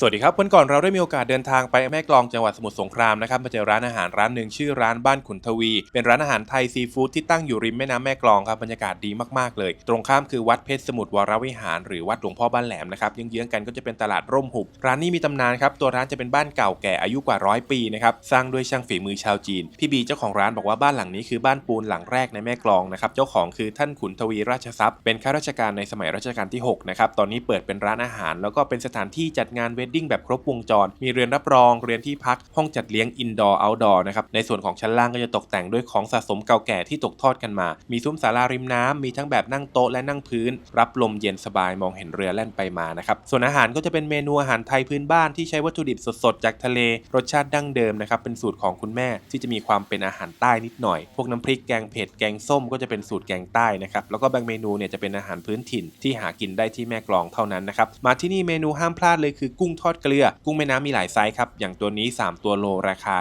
สวัสดีครับวันก่อนเราได้มีโอกาสเดินทางไปแม่กลองจังหวัดสมุทรสงครามนะครับมาเจอร้านอาหารร้านหนึ่งชื่อร้านบ้านขุนทวี เป็นร้านอาหารไทยซีฟู้ดที่ตั้งอยู่ริมแม่น้ำแม่กลองครับบรรยากาศดีมากๆเลย ตรงข้ามคือวัดเพชรสมุทรวรวิหาร หรือวัดหลวงพ่อบ้านแหลมนะครับเยื้องๆกันก็จะเป็นตลาดร่มหุบ ร้านนี้มีตำนานครับตัวร้านจะเป็นบ้านเก่าแก่อายุกว่าร้อยปีนะครับสร้างด้วยช่างฝีมือชาวจีนพี่บีเจ้าของร้านบอกว่าบ้านหลังนี้คือบ้านปูนหลังแรกในแม่กลองนะครับเจ้าของคือท่านขุนทวีราชทรัพย์เป็นข้าราชการในสมัยรัชกาลที่หกนะครับตอนนี้เปิดเป็นร้านอาหาร แล้วก็เป็นสถานที่จัดงานเวดดิ้งแบบครบวงจร มีเรือนรับรอง เรือนที่พัก ห้องจัดเลี้ยงอินดอร์เอาท์ดอร์นะครับ ในส่วนของชั้นล่างก็จะตกแต่งด้วยของสะสมเก่าแก่ที่ตกทอดกันมา มีซุ้มศาลาริมน้ำมีทั้งแบบนั่งโต๊ะและนั่งพื้น รับลมเย็นสบายมองเห็นเรือแล่นไปมานะครับ ส่วนอาหารก็จะเป็นเมนูอาหารไทยพื้นบ้านที่ใช้วัตถุดิบสดๆจากทะเล รสชาติดั้งเดิมนะครับ เป็นสูตรของคุณแม่ที่จะมีความเป็นอาหารใต้นิดหน่อย พวกน้ำพริกแกงเผ็ดแกงส้มก็จะเป็นสูตรแกงใต้นะครับ แล้วก็บางเมนูเนี่ยจะเป็นอาหารพื้นถิ่นที่หากินได้ที่แม่กลองเท่านั้นนะครับ มาที่นี่เมนูห้ามพลาดเลยคือกุ้งทอดเกลือ กุ้งแม่น้ำมีหลายไซส์ครับ อย่างตัวนี้ 3 ตัวโลราคา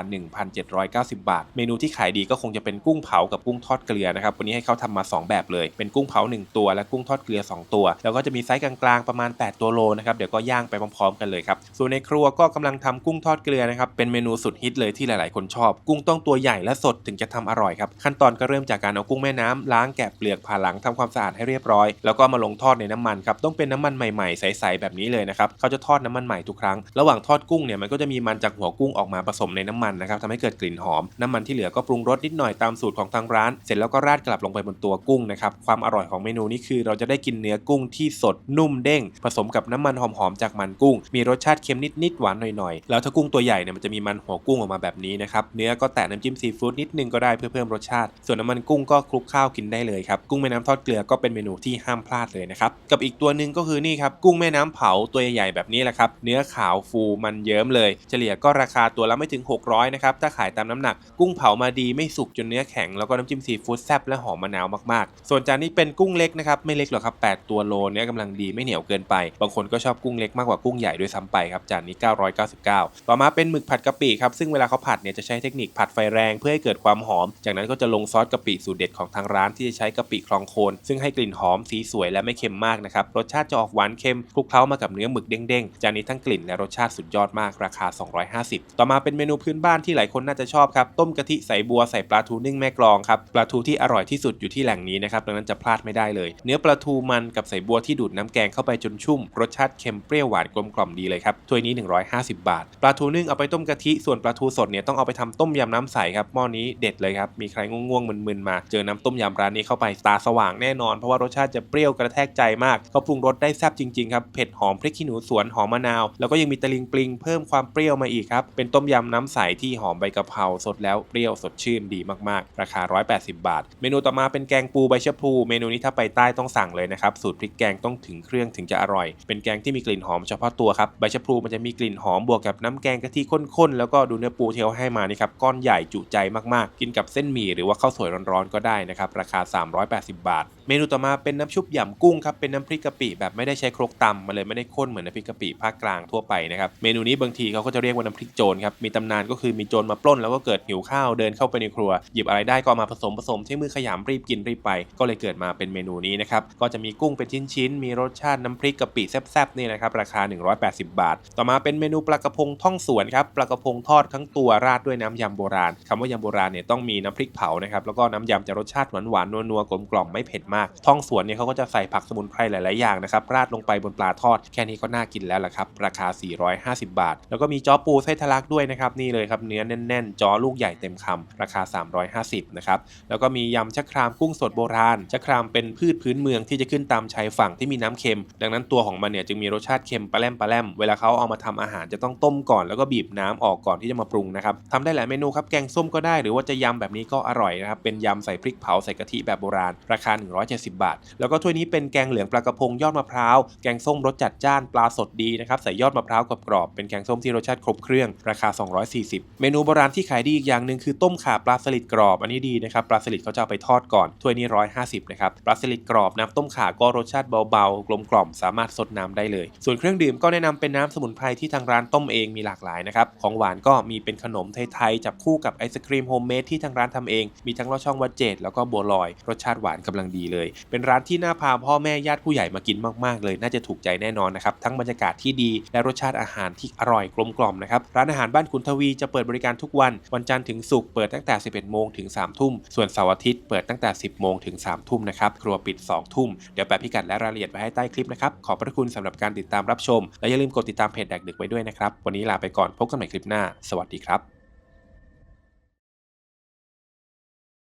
1,790 บาท เมนูที่ขายดีก็คงจะเป็นกุ้งเผากับกุ้งทอดเกลือนะครับ วันนี้ให้เขาทำมา 2 แบบเลย เป็นกุ้งเผา 1 ตัวและกุ้งทอดเกลือ 2 ตัว แล้วก็จะมีไซส์กลางๆประมาณ 8 ตัวโลนะครับ เดี๋ยวก็ย่างไปพร้อมๆกันเลยครับ ส่วนในครัวก็กำลังทำกุ้งทอดเกลือนะครับ เป็นเมนูสุดฮิตเลยที่หลายๆ คนชอบ กุ้งต้องตัวใหญ่และสดถึงจะทำอร่อยครับ ขั้นตอนก็เริ่มจากการเอากุ้งแม่น้ำล้างแกะเปลือกผ่าหลังทำความสะอาดให้เรียบร้อย แล้วก็มาลงทอดในน้ำมันครับ ต้องเป็นน้ำมันใหม่ๆใสๆแบบนี้เลยนะครับเขาจะทอดน้ำมันใหม่ทุกครั้ง ระหว่างทอดกุ้งเนี่ยมันก็จะมีมันจากหัวกุ้งออกมาผสมในน้ำมันนะครับทำให้เกิดกลิ่นหอม น้ำมันที่เหลือก็ปรุงรสนิดหน่อยตามสูตรของทางร้าน เสร็จแล้วก็ราดกลับลงไปบนตัวกุ้งนะครับความอร่อยของเมนูนี้คือ เราจะได้กินเนื้อกุ้งที่สดนุ่มเด้ง ผสมกับน้ำมันหอมๆจากมันกุ้ง มีรสชาติเค็มนิดๆหวานหน่อยๆแล้วถ้ากุ้งตัวใหญ่เนี่ยมันจะมีมันหัวกุ้งออกมาแบบนี้นะครับเนื้อก็แตะน้ำจิ้มซีฟู้ดนิดนึงก็ได้เพื่อเพิ่มรสชาติ ส่วนน้ำมันกุ้งก็คลุกข้าวกินได้เลยครับกุ้งแม่น้ำทอดเกลือก็เป็นเมนูที่ห้ามพลาดเลยนะครับกับอีกตัวหนึ่งก็คือนี่ครับกุ้งแม่น้ำเผาตัวใหญ่ๆแบบนี้แหละครับเนื้อขาวฟูมันเยิ้มเลย เฉลี่ยก็ราคาตัวละไม่ถึง 600นะครับถ้าขายตามน้ำหนัก กุ้งเผามาดีไม่สุกจนเนื้อแข็งแล้วก็น้ำจิ้มซีฟู้ดแซ่บและหอมมะนาวมากๆ ส่วนจานนี้เป็นกุ้งเล็กนะครับไม่เล็กหรอกครับ 8 ตัวโลเนื้อกำลังดีไม่เหนียวเกินไป บางคนก็ชอบกุ้งเล็กมากกว่ากุ้งใหญ่ด้วยซ้ำไปครับจานนี้ 999 ต่อมาเป็นหมึกผัดกะปิครับซึ่งเวลาเขาผัดเนี่ยจะใช้เทคนิคผัดไฟแรงเพื่อให้เกิดความหอม จากนั้นก็จะลงซอสกะปิสูตรเด็ดของทางร้านที่จะใช้กะปิคลองโคนซึ่งให้กลิ่นหอมสีสวยและไม่เค็มมากนะครับรสชาติจะออกหวานเค็มคลุกเคล้ามากับเนื้อหมึกเด้งๆจานนี้ทั้งกลิ่นและรสชาติสุดยอดมากราคา 250 ต่อมาเป็นเมนูพื้นบ้านที่หลายคนน่าจะชอบครับต้มกะทิใส่บัวใส่ปลาทูนึ่งแม่กลองครับปลาทูที่อร่อยที่สุดอยู่ที่แหล่งนี้นะครับดังนั้นจะพลาดไม่ได้เลย เนื้อปลาทูมันกับใส่บัวที่ดูดน้ำแกงเข้าไปจนชุ่ม รสชาติเค็มเปรี้ยวหวานกลมกล่อมดีเลยครับถ้วยนี้ 150 บาท ปลาทูนึ่งเอาไปต้มกะทิส่วนปลาทูสดเนี่ยต้องเอาไปทำต้มยำน้ำใสครับหม้อนี้เด็ดเลยครับมีใครง่วงๆมึนๆมา เจอน้ำต้มยำร้านนี้เข้าไปตาสว่างแน่นอน เพราะว่ารสชาติจะเปรี้ยวกระแทกใจมากเขาปรุงรสได้แซ่บจริงๆครับเผ็ดหอมพริกขี้หนูสวนหอมมะนาวแล้วก็ยังมีตะลิงปลิงเพิ่มความเปรี้ยวมาอีกครับ เป็นต้มยำน้ำใสที่หอมใบกะเพราสดแล้วเปรี้ยวสดชื่นดีมากๆ ราคา 180 บาท เมนูต่อมาเป็นแกงปูใบชะพลู เมนูนี้ถ้าไปใต้ต้องสั่งเลยนะครับ สูตรพริกแกงต้องถึงเครื่องถึงจะอร่อย เป็นแกงที่มีกลิ่นหอมเฉพาะตัวครับ ใบชะพลูมันจะมีกลิ่นหอมบวกกับน้ำแกงกะทิข้นๆ แล้วก็ดูเนื้อปูที่เขาให้มานี่ครับ ก้อนใหญ่จุใจมากๆ กินกับเส้นหมี่หรือว่าข้าวสวยร้อนๆ ก็ได้นะครับ ราคา 380 บาท เมนูต่อมาเป็นน้ำชุบหยำกุ้งครับเป็นน้ำพริกกะปิแบบไม่ได้ใช้ครกตำมาเลยไม่ได้ข้นเหมือนน้ำพริกกะปิภาคกลางทั่วไปนะครับเมนูนี้บางทีเขาก็จะเรียกว่าน้ำพริกโจรครับมีตำนานก็คือมีโจรมาปล้นแล้วก็เกิดหิวข้าวเดินเข้าไปในครัว หยิบอะไรได้ก็มาผสมผสมใช้มือขยำรีบกินรีบไป ก็เลยเกิดมาเป็นเมนูนี้นะครับก็จะมีกุ้งเป็นชิ้นๆมีรสชาติน้ำพริกกะปิแซ่บๆนี่นะครับราคา 180 บาท ต่อมาเป็นเมนูปลากระพงท่องสวนครับปลากระพงทอดทั้งตัวราดด้วยน้ำยำโบราณคำว่ายำโบราณเนี่ยต้องมีน้ำพริกเผานะครับแล้วก็น้ำยำจะรสชาติหวานๆนัวๆกลมๆไม่เผ็ดมากท่องสวนเนี่ยเขาก็จะใส่ผักสมุนไพรหลาย ๆ อย่างนะครับราดลงไปบนปลาทอด แค่นี้ก็น่ากินแล้วล่ะครับราคา 450 บาท แล้วก็มีจ้อปูไส้ทะลักด้วยนะครับนี่เลยครับเนื้อแน่น ๆจ้อลูกใหญ่เต็มคำราคา 350นะครับแล้วก็มียำชะครามกุ้งสดโบราณชะครามเป็นพืชพื้นเมืองที่จะขึ้นตามชายฝั่งที่มีน้ำเค็ม ดังนั้นตัวของมันเนี่ยจึงมีรสชาติเค็มปลาแรมปลาแรมเวลาเขาเอามาทำอาหารจะต้องต้มก่อนแล้วก็บีบน้ำออกก่อนที่จะมาปรุงนะครับทำได้หลายเมนูครับแกงส้มก็ได้หรือว่าจะยำแบบนี้ก็อร่อยนะครับเป็นยำใส่พริกเผาใส่กะทิแบบโบราณราคา170 บาท แล้วก็ถ้วยนี้เป็นแกงเหลืองปลากระพงยอดมะพร้าว แกงส้มรสจัดจ้านปลาสดดีนะครับใส่ยอดมะพร้าวกรอบๆเป็นแกงส้มที่รสชาติครบเครื่องราคา 240 เมนูโบราณที่ขายดีอีกอย่างหนึ่งคือต้มข่าปลาสลิดกรอบอันนี้ดีนะครับปลาสลิดเขาจะเอาไปทอดก่อนถ้วยนี้ 150นะครับปลาสลิดกรอบน้ำต้มข่าก็รสชาติเบาๆกลมกล่อมสามารถสดน้ำได้เลย ส่วนเครื่องดื่มก็แนะนำเป็นน้ำสมุนไพรที่ทางร้านต้มเองมีหลากหลายนะครับของหวานก็มีเป็นขนมไทยๆจับคู่กับไอศครีมโฮมเมดที่ทางร้านทำเอง มีทั้งลอดช่องวัดเจดแล้วก็บัวลอย รสชาติหวานกำลังดีเลยเลย เป็นร้านที่น่าพาพ่อแม่ญาติผู้ใหญ่มากินมากๆเลย น่าจะถูกใจแน่นอนนะครับ ทั้งบรรยากาศที่ดีและรสชาติอาหารที่อร่อยกลมกล่อมนะครับ ร้านอาหารบ้านขุนทวีจะเปิดบริการทุกวัน วันจันทร์ถึงศุกร์เปิดตั้งแต่ 11 โมงถึง 3 ทุ่ม ส่วนเสาร์อาทิตย์เปิดตั้งแต่ 10 โมงถึง 3 ทุ่มนะครับ ครัวปิด 2 ทุ่ม เดี๋ยวแปะพิกัดและรายละเอียดไว้ให้ใต้คลิปนะครับ ขอบพระคุณสำหรับการติดตามรับชม และอย่าลืมกดติดตามเพจแดกดึกไว้ด้วยนะครับ วันนี้ลาไปก่อน พบกันใหม่คลิปหน้า สวัสดีครับ